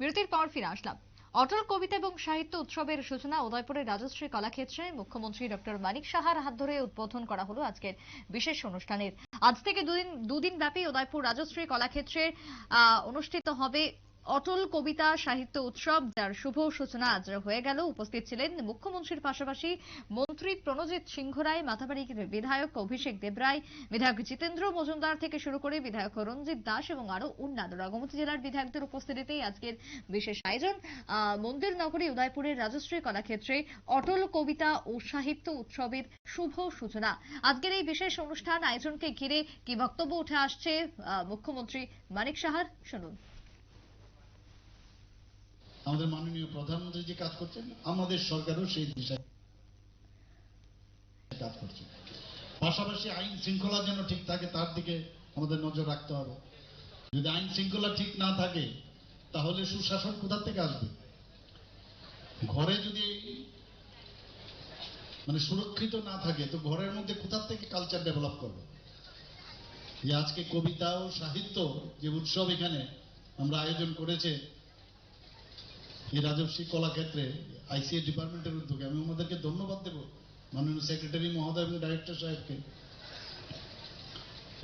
বিরতির পর ফিরে আসলাম। অটল কবিতা এবং সাহিত্য উৎসবের সূচনা উদয়পুরের রাজশ্রী কলাক্ষেত্রে মুখ্যমন্ত্রী ডক্টর মানিক সাহার হাত ধরে উদ্বোধন করা হলো আজকের বিশেষ অনুষ্ঠানের। আজ থেকে দুদিন দুদিন ব্যাপী উদয়পুর রাজশ্রী কলাক্ষেত্রে অনুষ্ঠিত হবে অটল কবিতা সাহিত্য উৎসব, যার শুভ সূচনা আজ হয়ে গেল। উপস্থিত ছিলেন মুখ্যমন্ত্রীর পাশাপাশি মন্ত্রী প্রণজিৎ সিংহ রায় মাথাবাড়ির বিধায়ক অভিষেক দেবরায়, বিধায়ক জিতেন্দ্র মজুমদার থেকে শুরু করে বিধায়ক রঞ্জিত দাস এবং আরও অন্যান্যরা গোমতী জেলার বিধায়কদের উপস্থিতিতেই আজকের বিশেষ আয়োজন। মন্দির নগরী উদয়পুরের রাজশ্রী কলাক্ষেত্রে অটল কবিতা ও সাহিত্য উৎসবের শুভ সূচনা। আজকের এই বিশেষ অনুষ্ঠান আয়োজনকে ঘিরে কি বক্তব্য উঠে আসছে মুখ্যমন্ত্রী মানিক সাহার, শুনুন। আমাদের মাননীয় প্রধানমন্ত্রী যে কাজ করছেন, আমাদের সরকারও সেই দিশায় কাজ করছে। পাশাপাশি আইন শৃঙ্খলা যেন ঠিক থাকে, তার দিকে আমাদের নজর রাখতে হবে। যদি আইন শৃঙ্খলা ঠিক না থাকে, তাহলে সুশাসন কোথা থেকে আসবে? ঘরে যদি মানে সুরক্ষিত না থাকে, তো ঘরের মধ্যে কোথা থেকে কালচার ডেভেলপ করবে? আজকে কবিতা ও সাহিত্য যে উৎসব এখানে আমরা আয়োজন করেছে এই রাজস্বী কলাক্ষেত্রে আইসিএ ডিপার্টমেন্টের উদ্যোগে আমি ওনাদেরকে ধন্যবাদ দেব, মাননীয় সেক্রেটারি মহোদয় এবং ডাইরেক্টর সাহেবকে,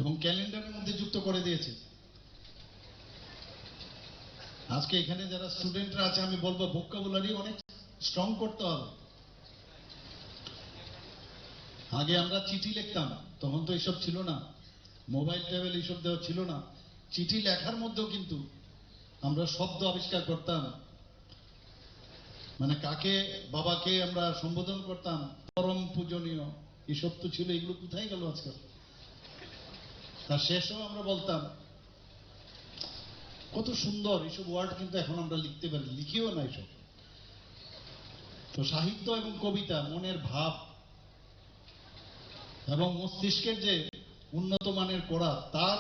এবং ক্যালেন্ডারের মধ্যে যুক্ত করে দিয়েছে। আজকে এখানে যারা স্টুডেন্টরা আছে, আমি বলব ভোকাবুলারি অনেক স্ট্রং করতে হবে। আগে আমরা চিঠি লিখতাম, তখন তো এইসব ছিল না। মোবাইল টেবিল এইসব দেওয়া ছিল না। চিঠি লেখার মধ্যেও কিন্তু আমরা শব্দ আবিষ্কার করতাম। মানে কাকে, বাবাকে আমরা সম্বোধন করতাম, পরম পূজনীয়, এসব তো ছিল, এগুলো কোথায় গেল আজকাল? তার শেষও আমরা বলতাম, কত সুন্দর এইসব ওয়ার্ড কিন্তু এখন আমরা লিখতে পারি, লিখিও না এসব। তো সাহিত্য এবং কবিতা, মনের ভাব, এবং মস্তিষ্কের যে উন্নত মানের করা তার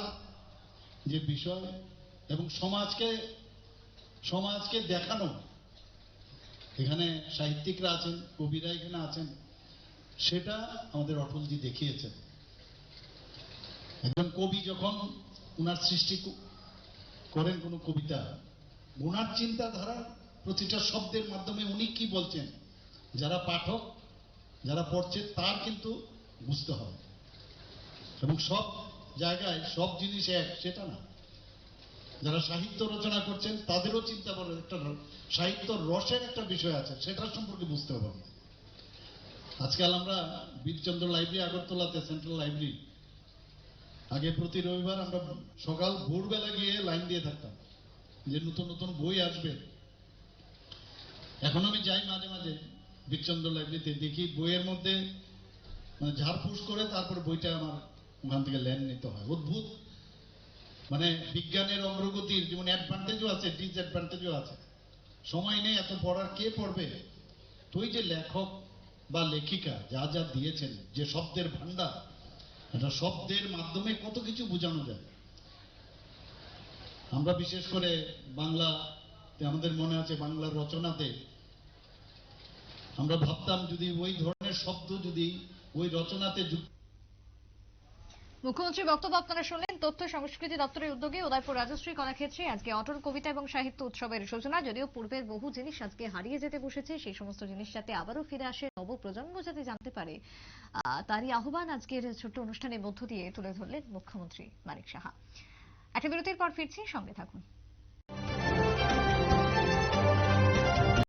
যে বিষয়, এবং সমাজকে সমাজকে দেখানো এখানে সাহিত্যিকরা আছেন, কবিরা এখানে আছেন, সেটা আমাদের অটলজি দেখিয়েছেন। একজন কবি যখন উনার সৃষ্টি করেন কোনো কবিতা ওনার চিন্তাধারা প্রতিটা শব্দের মাধ্যমে উনি কি বলছেন, যারা পাঠক, যারা পড়ছে তার কিন্তু বুঝতে হবে। এবং সব জায়গায় সব জিনিস এক, সেটা না। যারা সাহিত্য রচনা করছেন, তাদেরও চিন্তা করে একটা সাহিত্য রসের একটা বিষয় আছে সেটার সম্পর্কে বুঝতে হবে আজকাল আমরা বীরচন্দ্র লাইব্রেরি, আগরতলাতে সেন্ট্রাল লাইব্রেরি। আগে প্রতি রবিবার আমরা সকাল, ভোরবেলা গিয়ে লাইন দিয়ে থাকতাম যে নতুন নতুন বই আসবে। এখন আমি যাই মাঝে মাঝে বীরচন্দ্র লাইব্রেরিতে, দেখি বইয়ের মধ্যে মানে ঝাড়ফুস করে তারপর বইটা আমার ওখান থেকে ল্যান্ড নিতে হয়। অদ্ভুত মানে বিজ্ঞানের অগ্রগতির, যেমন অ্যাডভান্টেজও আছে ডিসঅ্যাডভান্টেজও আছে। সময় নেই, এত পড়ার কে পড়বে? তুই যে লেখক বা লেখিকা যা যা দিয়েছেন, যে শব্দের ভান্ডার এটা শব্দের মাধ্যমে কত কিছু বোঝানো যায়? আমরা বিশেষ করে বাংলাতে, আমাদের মনে আছে বাংলার রচনাতে, আমরা ভাবতাম যদি ওই ধরনের শব্দ যদি ওই রচনাতে যুক্ত মুখ্যমন্ত্রী বক্তব্য আপনারা শুনলেন তথ্য সংস্কৃতি দপ্তরের উদ্যোগে উদয়পুর রাজশ্রী কলাক্ষেত্রে আজকে অটল কবিতা এবং সাহিত্য উৎসবের সূচনা। যদিও পূর্বের বহু জিনিস আজকে হারিয়ে যেতে বসেছে, সেই সমস্ত জিনিস যাতে আবারও ফিরে আসে নবপ্রজন্ম যাতে জানতে পারে তারই আহ্বান আজকের ছোট্ট অনুষ্ঠানের মধ্য দিয়ে তুলে ধরলেন মুখ্যমন্ত্রী মানিক সাহা। একটা বিরতির পর ফিরছি, সঙ্গে থাকুন।